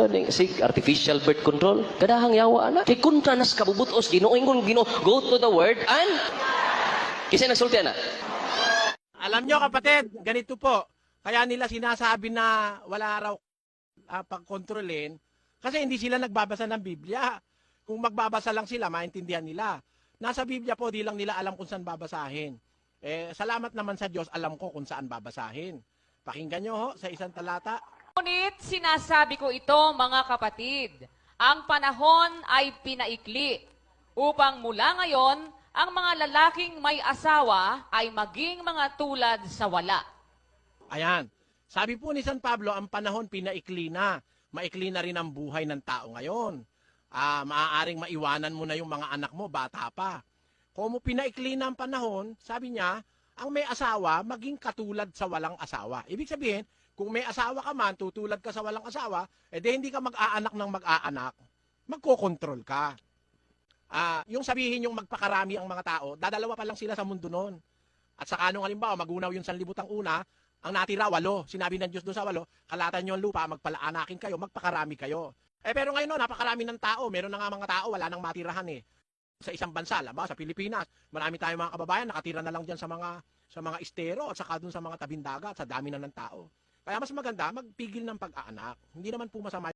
ito ning sig artificial birth control. Kadahang yawa na. Kay kontra nas kabubutos Ginoo ingon Ginoo go to the word and Kisa nagsulti na. Alam nyo kapatid, ganito po. Kaya nila sinasabi na wala raw uh, pagkontrolin kasi hindi sila nagbabasa ng Biblia. Kung magbabasa lang sila, maintindihan nila. Nasa Biblia po, di lang nila alam kung saan babasahin. Eh, salamat naman sa Diyos, alam ko kung saan babasahin. Pakinggan nyo ho, sa isang talata. Ngunit sinasabi ko ito, mga kapatid, ang panahon ay pinaikli upang mula ngayon, ang mga lalaking may asawa ay maging mga tulad sa wala. Ayan. Sabi po ni San Pablo, ang panahon pinaikli na. Maikli na rin ang buhay ng tao ngayon. Ah, maaaring maiwanan mo na yung mga anak mo, bata pa. Kung mo pinaikli na ang panahon, sabi niya, ang may asawa, maging katulad sa walang asawa. Ibig sabihin, kung may asawa ka man, tutulad ka sa walang asawa, eh di hindi ka mag-aanak ng mag-aanak, magkokontrol ka. Ah, yung sabihin yung magpakarami ang mga tao, dadalawa pa lang sila sa mundo noon. At saka nung halimbawa, magunaw yung sanlibutang una, ang natira, walo. Sinabi ng Diyos doon sa walo, kalatan nyo ang lupa, magpalaanakin kayo, magpakarami kayo. Eh pero ngayon, no, napakarami ng tao. Meron na nga mga tao, wala nang matirahan eh. Sa isang bansa, laba, sa Pilipinas, marami tayong mga kababayan, nakatira na lang dyan sa mga sa mga estero at saka doon sa mga tabing dagat, sa dami na ng tao. Kaya mas maganda, magpigil ng pag-aanak. Hindi naman po masama